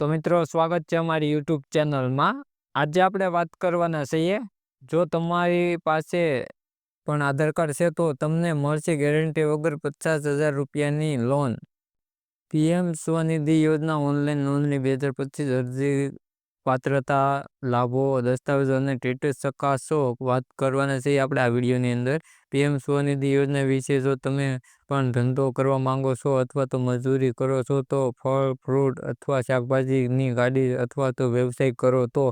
તો મિત્રો, સ્વાગત છે અમારી યુટ્યુબ ચેનલમાં. આજે આપણે વાત કરવાના છીએ, જો તમારી પાસે પણ આધાર કાર્ડ છે, તો તમને મળશે ગેરંટી વગર પચાસ હજાર રૂપિયાની લોન. પીએમ સ્વનિધિ યોજના ઓનલાઈન નોંધણી બે હજાર પચીસ અરજી પાત્રતા, લાભો, દસ્તાવેજો અને સ્ટેટસ ચકાસો વાત કરવાના છે આપણે આ વિડીયોની અંદર. પીએમ સ્વનિધિ યોજના વિશે જો તમે પણ ધંધો કરવા માંગો છો અથવા તો મજૂરી કરો છો, તો ફળ, ફ્રૂટ અથવા શાકભાજીની ગાડી અથવા તો વ્યવસાય કરો, તો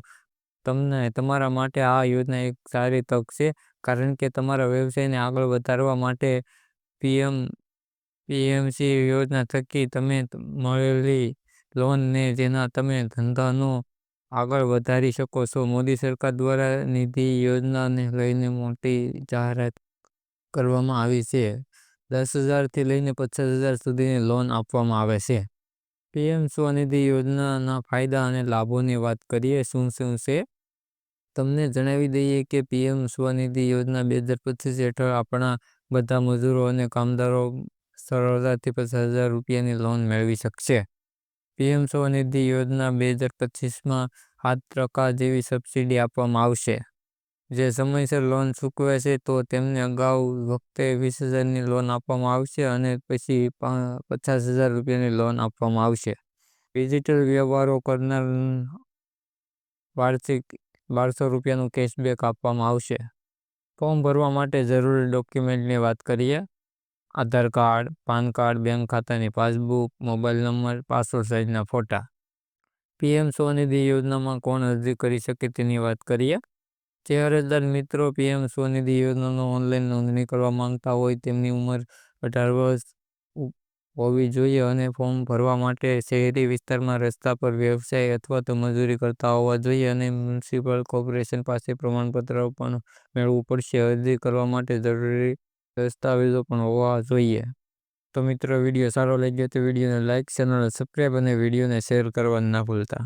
તમને તમારા માટે આ યોજના એક સારી તક છે. કારણ કે તમારા વ્યવસાયને આગળ વધારવા માટે પીએમ, પીએમસી યોજના થકી તમે મળેલી લોનને જેના તમે ધંધાનો આગળ વધારી શકો છો. મોદી સરકાર દ્વારા નિધિ યોજનાને લઈને મોટી જાહેરાત કરવામાં આવી છે. દસ હજારથી લઈને પચાસ હજાર સુધીની લોન આપવામાં આવે છે. પીએમ સ્વનિધિ યોજનાના ફાયદા અને લાભોની વાત કરીએ, શું શું છે? તમને જણાવી દઈએ કે પીએમ સ્વનિધિ યોજના બે હજાર પચીસ હેઠળ આપણા બધા મજૂરો અને કામદારો સરળતાથી પચાસ હજાર રૂપિયાની લોન મેળવી શકશે. પીએમ સ્વનિધિ યોજના બે હજાર પચીસમાં સાત ટકા જેવી સબસિડી આપવામાં આવશે. જે સમયસર લોન ચૂકવે છે, તો તેમને અગાઉ વખતે વીસ હજારની લોન આપવામાં આવશે અને પછી પચાસ હજાર રૂપિયાની લોન આપવામાં આવશે. ડિજિટલ વ્યવહારો કરનાર વાર્ષિક બારસો રૂપિયાનું કેશબેક આપવામાં આવશે. ફોર્મ ભરવા માટે જરૂરી ડોક્યુમેન્ટની વાત કરીએ. Aadhaar card, PAN card, bank ખાતાની પાસબુક, મોબાઈલ નંબર પાસપોર્ટ સાઇઝના ફોટા. પીએમ સ્વનિધિ યોજનામાં કોણ અરજી કરી શકે તેની વાત કરીએ. જે અરજદાર મિત્રો પીએમ સ્વનિધિ યોજનાનો ઓનલાઈન નોંધણી કરવા માંગતા હોય, તેમની ઉંમર અઢાર વર્ષ હોવી જોઈએ અને ફોર્મ ભરવા માટે શહેરી વિસ્તારમાં રસ્તા પર વ્યવસાય અથવા તો મજૂરી કરતા હોવા જોઈએ અને મ્યુનિસિપલ કોર્પોરેશન પાસે પ્રમાણપત્ર પણ મેળવવું પડશે. અરજી કરવા માટે જરૂરી દસ્તાવેજો પણ હોવા જોઈએ. તો મિત્રો, વીડિયો સારો લાગ્યો તો વિડીયોને લાઇક ચેનલ સબસ્ક્રાઈબ અને વિડીયોને શેર કરવા ના ભૂલતા.